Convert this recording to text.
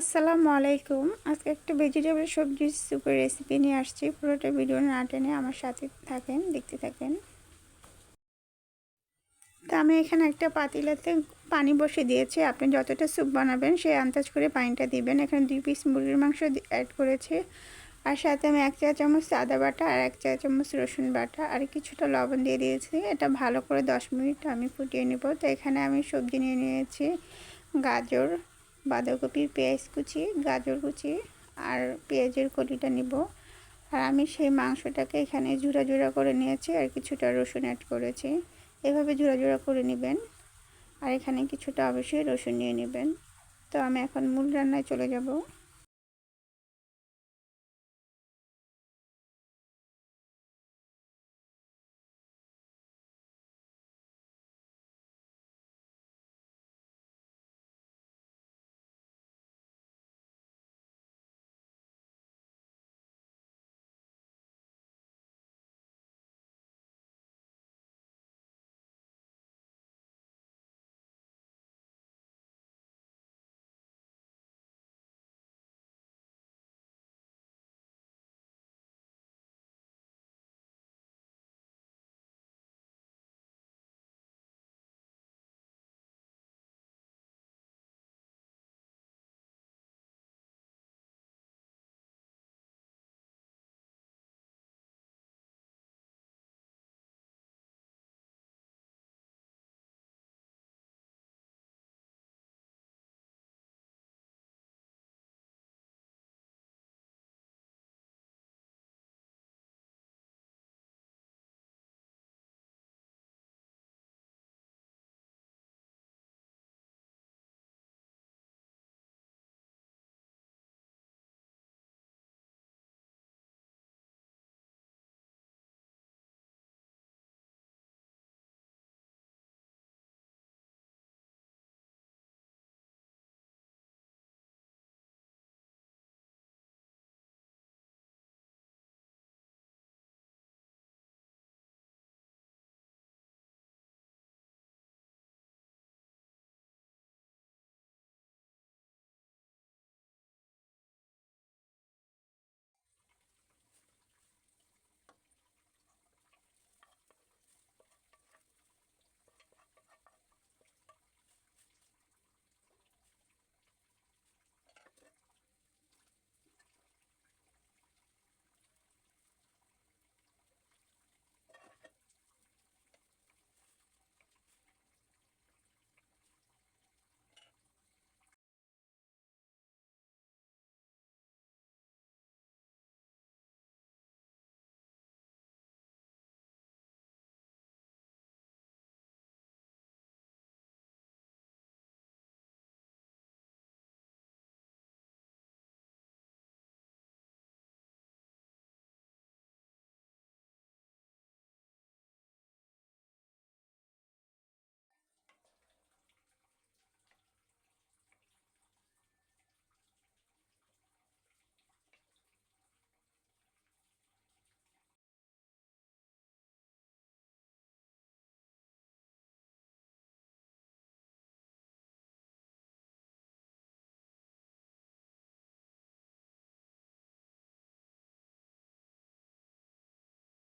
আসসালামু আলাইকুম। আজকে একটা ভেজিটেবল সবজির সুপের রেসিপি নিয়ে আসছি। পুরোটা ভিডিও না টেনে আমার সাথে থাকেন, দেখতে থাকেন। তো আমি এখানে একটা পাতিলাতে পানি বসে দিয়েছি। আপনি যতটা স্যুপ বানাবেন, সেই আন্দাজ করে পানিটা দিবেন। এখানে দুই পিস মুরগির মাংস অ্যাড করেছি। আর সাথে আমি এক চা চামচ আদা বাটা আর এক চা চামচ রসুন বাটা আর কিছুটা লবণ দিয়ে দিয়েছি। এটা ভালো করে দশ মিনিট আমি ফুটিয়ে নেব। তো এখানে আমি সবজি নিয়ে নিয়েছি গাজর বাঁধাকপি পেঁয়াজ কুচি, গাজর কুচি আর পেঁয়াজের কলিটা নিব। আর আমি সেই মাংসটাকে এখানে জোড়া জোড়া করে নিয়েছি আর কিছুটা রসুন অ্যাড করেছি। এভাবে জোড়া জোড়া করে নেবেন আর এখানে কিছুটা অবশ্যই রসুন নিয়ে নেবেন। তো আমি এখন মূল রান্নায় চলে যাব।